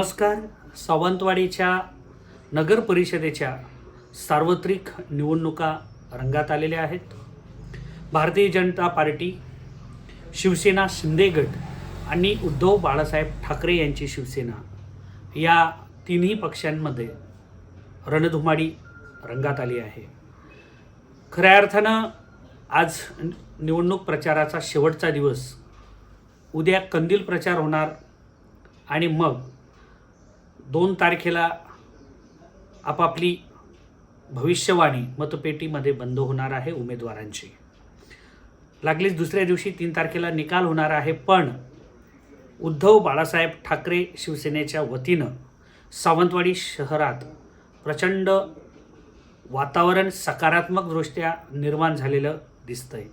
नमस्कार. सावंतवाडीच्या नगर परिषदेच्या सार्वत्रिक निवडणुका रंगात आलेल्या आहेत. भारतीय जनता पार्टी शिवसेना शिंदे गट आणि उद्धव बाळासाहेब ठाकरे यांची शिवसेना या तिन्ही पक्षांमध्ये रणधुमाडी रंगात आली आहे. खऱ्या अर्थानं आज निवडणूक प्रचाराचा शेवटचा दिवस. उद्या कंदील प्रचार होणार आणि मग दोन तारखेला आपापली भविष्यवाणी मतपेटीमध्ये बंद होणार आहे उमेदवारांची. लागलीच दुसऱ्या दिवशी तीन तारखेला निकाल होणार आहे पण उद्धव बाळासाहेब ठाकरे शिवसेनेच्या वतीनं सावंतवाडी शहरात प्रचंड वातावरण सकारात्मकदृष्ट्या निर्माण झालेलं दिसतंय.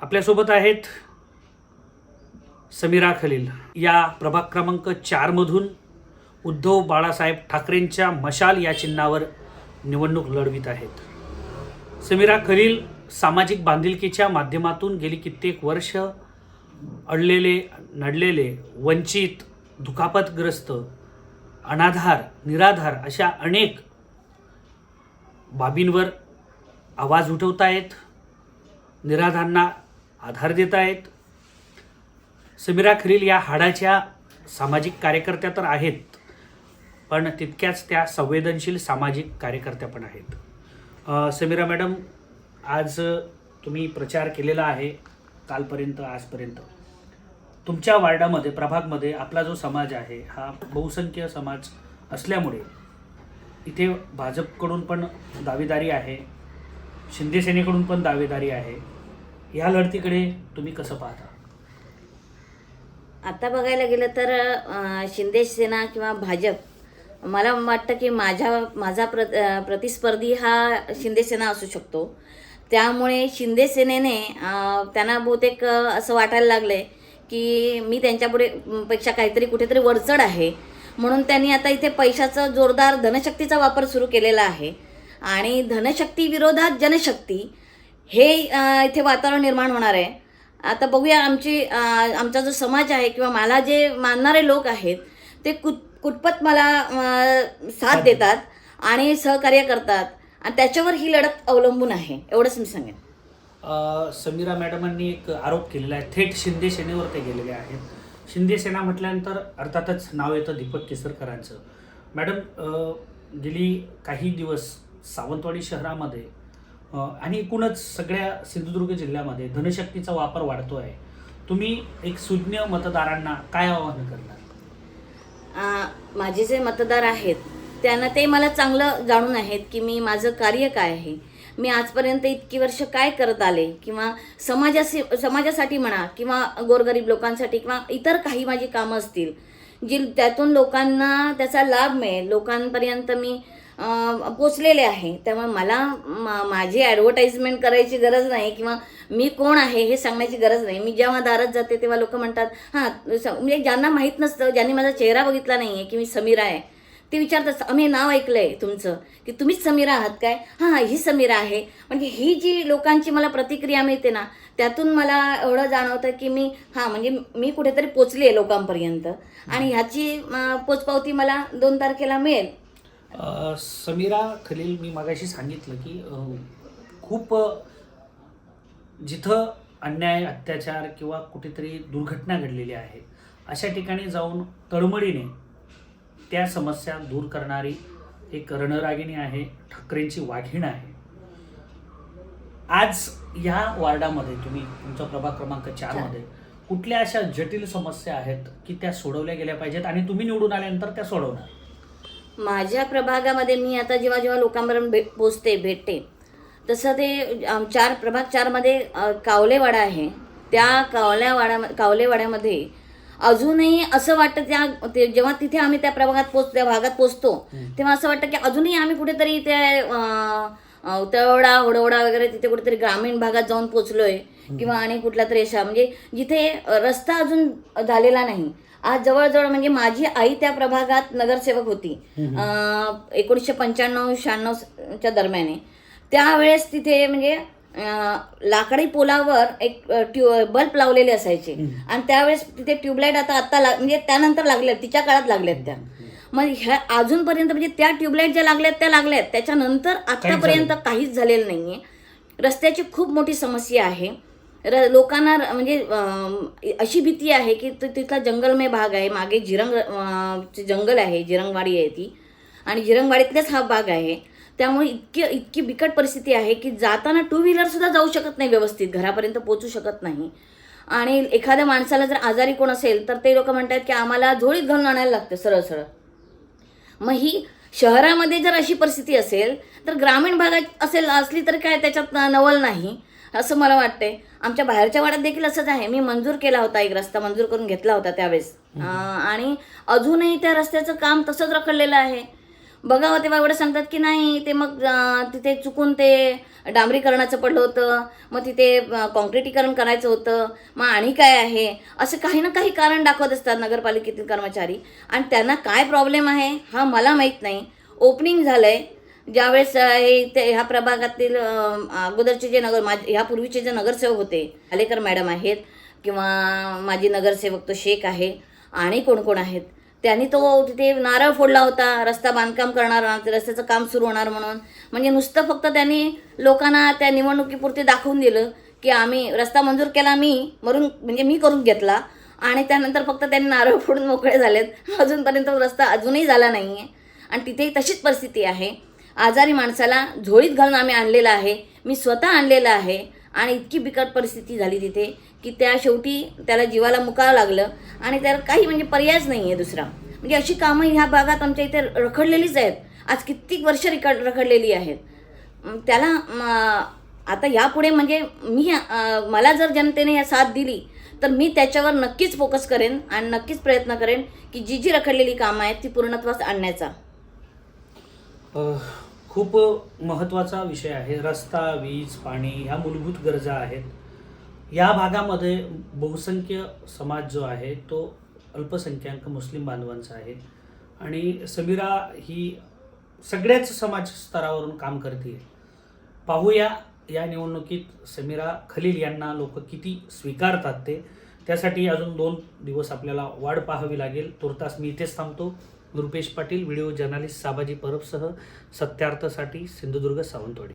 आपल्यासोबत आहेत समीरा खलील. या प्रभाग क्रमांक चारमधून उद्धव बाळासाहेब ठाकरेंच्या मशाल या चिन्हावर निवडणूक लढवित आहेत. समीरा खलील सामाजिक बांधिलकीच्या माध्यमातून गेली कित्येक वर्ष अडलेले नडलेले वंचित दुखापतग्रस्त अनाधार निराधार अशा अनेक बाबींवर आवाज उठवतायत निराधारांना आधार देत आहेत. समीरा खलील या हाडाच्या सामाजिक कार्यकर्त्या तर आहेत. पण तितक्याच त्या संवेदनशील सामाजिक कार्यकर्त्या पण आहेत. समीरा मॅडम आज तुम्ही प्रचार केलेला आहे कालपर्यंत आजपर्यंत. तुमच्या वार्डामध्ये प्रभागमध्ये आपला जो समाज आहे हा बहुसंख्य समाज असल्यामुळे इथे भाजपकडून पण दावेदारी आहे शिंदेसेनेकडून पण दावेदारी आहे. या लढतीकडे तुम्ही कसं पाहता? आता बघायला गेलं तर शिंदेसेना शिंदे सेना किंवा भाजप मला वाटतं की माझ्या माझा प्र प्रतिस्पर्धी हा शिंदेसेना असू शकतो. त्यामुळे शिंदेसेनेने त्यांना बहुतेक असं वाटायला लागलं की मी त्यांच्यापुढे पेक्षा काहीतरी कुठेतरी वरचढ आहे. म्हणून त्यांनी आता इथे पैशाचा जोरदार धनशक्तीचा वापर सुरू केलेला आहे. आणि धनशक्ती विरोधात जनशक्ती हे इथे वातावरण निर्माण होणार आहे. आता बघूया आमची आमचा जो समाज आहे किंवा मला जे मानणारे लोक आहेत ते कुत कुटपत मला साथ देतात आणि सहकार्य करतात. आणि त्याच्यावर ही लढत अवलंबून आहे एवढंच मी सांगेन. समीरा मॅडमांनी एक आरोप केलेला आहे. थेट शिंदे सेनेवर ते गेलेले आहेत. शिंदे सेना म्हटल्यानंतर अर्थातच नाव येतं दीपक केसरकरांचं. मॅडम गेली काही दिवस सावंतवाडी शहरामध्ये आणि एकूणच सगळ्या सिंधुदुर्ग जिल्ह्यामध्ये धनशक्तीचा वापर वाढतो आहे तुम्ही एक सुज्ञ मतदारांना काय आवाहन करणार? माझे जे मतदार आहेत त्यांना ते मला चांगलं जाणून आहेत की मी माझं कार्य काय आहे. मी आजपर्यंत इतकी वर्ष काय करत आले? किंवा समाजाशी समाजासाठी म्हणा किंवा गोरगरीब लोकांसाठी किंवा इतर काही माझी कामं असतील जी त्यातून लोकांना त्याचा लाभ मिळेल. लोकांपर्यंत मी पोचलेले आहे. त्यामुळे मला मा माझी ॲडव्हर्टाईजमेंट करायची गरज नाही किंवा मी कोण आहे हे सांगण्याची गरज नाही. मी जेव्हा दारात जाते तेव्हा लोक म्हणतात हां स- म्हणजे ज्यांना माहीत नसतं ज्यांनी माझा चेहरा बघितला नाही आहे की मी समीरा आहे ते विचारतात आम्ही नाव ऐकलं आहे तुमचं? की तुम्हीच समीरा आहात काय? हां ही समीरा आहे. म्हणजे ही जी लोकांची मला प्रतिक्रिया मिळते ना त्यातून मला एवढं जाणवतं की मी हां म्हणजे मी कुठेतरी पोचली आहे लोकांपर्यंत. आणि ह्याची पोचपावती मला दोन तारखेला मिळेल. समीरा खलील मी मागाशी सांगितलं की खूप जिथं अन्याय अत्याचार किंवा कुठेतरी दुर्घटना घडलेली आहे अशा ठिकाणी जाऊन तळमळीने त्या समस्या दूर करणारी एक रणरागिणी आहे ठाकरेंची वाघीण आहे. आज या वार्डामध्ये तुम्ही तुमचा प्रभाग क्रमांक चारमध्ये कुठल्या अशा जटिल समस्या आहेत की त्या सोडवल्या गेल्या पाहिजेत आणि तुम्ही निवडून आल्यानंतर त्या सोडवणार? माझ्या प्रभागामध्ये मी आता जेव्हा जेव्हा लोकांपर्यंत भेट पोचते भेटते तसं ते चार प्रभाग चारमध्ये कावलेवाडा आहे. त्या कावल्यावाडा कावलेवाड्यामध्ये अजूनही असं वाटतं त्या ते जेव्हा तिथे आम्ही त्या प्रभागात पोच त्या भागात पोचतो तेव्हा असं वाटतं की अजूनही आम्ही कुठेतरी त्या अं, अं, तळवडा होडवडा वगैरे तिथे कुठेतरी ग्रामीण भागात जाऊन पोचलोय किंवा आणि कुठला तरी अशा म्हणजे जिथे रस्ता अजून झालेला नाही आज जवळजवळ म्हणजे माझी आई त्या प्रभागात नगरसेवक होती. एकोणीसशे पंच्याण्णव शहाण्णवच्या दरम्यान. त्यावेळेस तिथे म्हणजे लाकडी पोलावर एक ट्यू बल्ब लावलेले असायचे. आणि त्यावेळेस तिथे ट्यूबलाईट आता आत्ता लाग म्हणजे त्यानंतर लागल्यात तिच्या काळात लागल्यात त्या. मग ह्या अजूनपर्यंत म्हणजे त्या ट्यूबलाईट ज्या लागल्यात त्या लागल्यात. त्याच्यानंतर आतापर्यंत काहीच झालेलं नाहीये. रस्त्याची खूप मोठी समस्या आहे. र लोकांना म्हणजे अशी भीती आहे की तिथला जंगलमय भाग आहे. मागे जिरंग जंगल आहे जिरंगवाडी आहे ती. आणि जिरंगवाडीतलाच हा भाग आहे. त्यामुळे इतकी इतकी बिकट परिस्थिती आहे की जाताना टू व्हीलरसुद्धा जाऊ शकत नाही व्यवस्थित. घरापर्यंत पोचू शकत नाही. आणि एखाद्या माणसाला जर आजारी कोण असेल तर ते लोक म्हणतात की आम्हाला झोळीत घालून आणायला लागतं सरळ सरळ. मग ही शहरामध्ये जर अशी परिस्थिती असेल तर ग्रामीण भागात असेल असली तर काय त्याच्यात नवल नाही. असं मला वाटतंय. आमच्या बाहेरच्या वाड्यात देखील असंच आहे. मी मंजूर केला होता एक रस्ता मंजूर करून घेतला होता त्यावेळेस. आणि अजूनही त्या रस्त्याचं काम तसंच रखडलेलं आहे. बघावं तेव्हा एवढं सांगतात की नाही ते मग तिथे चुकून ते डांबरीकरणाचं पडलं होतं. मग तिथे अं, काँक्रिटीकरण करायचं होतं. मग आणि काय आहे? असं काही ना काही कारण दाखवत असतात नगरपालिकेतील कर्मचारी. आणि त्यांना काय प्रॉब्लेम आहे हा मला माहीत नाही. ओपनिंग झालं आहे ज्यावेळेस हे ते ह्या प्रभागातील अगोदरचे जे नगर माझे ह्या पूर्वीचे जे नगरसेवक होते आलेकर मॅडम आहेत किंवा माजी नगरसेवक तो शेख आहे आणि कोण कोण आहेत त्यांनी तो तिथे नारळ फोडला होता रस्ता बांधकाम करणार ते रस्त्याचं काम सुरू होणार म्हणून. म्हणजे नुसतं फक्त त्यांनी लोकांना त्या निवडणुकीपुरते दाखवून दिलं की आम्ही रस्ता मंजूर केला मी मरून म्हणजे मी करून घेतला आणि त्यानंतर फक्त त्यांनी नारळ फोडून मोकळे झालेत. अजूनपर्यंत रस्ता अजूनही झाला नाही आहे आणि तिथेही तशीच परिस्थिती आहे. आजारी माणसाला झोळीत घालून आम्ही आणलेलं आहे. मी स्वतः आणलेलं आहे आणि इतकी बिकट परिस्थिती झाली तिथे की त्या शेवटी त्याला जीवाला मुकावं लागलं आणि त्याला काही म्हणजे पर्यायच नाही आहे दुसरा. म्हणजे अशी कामं ह्या भागात आमच्या इथे रखडलेलीच आहेत. आज कित्येक वर्ष रिकड रखडलेली आहेत. त्याला आता यापुढे म्हणजे मी मला जर जनतेने या साथ दिली तर मी त्याच्यावर नक्कीच फोकस करेन आणि नक्कीच प्रयत्न करेन की जी जी रखडलेली कामं आहेत ती पूर्णत्वास आणण्याचा. खूप महत्त्वाचा विषय आहे. रस्ता वीज पाणी ह्या मूलभूत गरजा आहेत. या भागामध्ये बहुसंख्य समाज जो आहे तो अल्पसंख्याक मुस्लिम बांधवांचा आहे. आणि समीरा ही सगळ्याच समाज स्तरावरून काम करते पाहूया या निवडणुकीत समीरा खलील यांना लोक किती स्वीकारतात ते. त्यासाठी अजून दोन दिवस आपल्याला वाढ पाहावी लागेल. तुर्तास मी इथेच थांबतो. रुपेश पाटील व्हिडिओ जर्नालिस्ट साबाजी परबसह सत्यार्थसाठी सिंधुदुर्ग सावंतवाडी.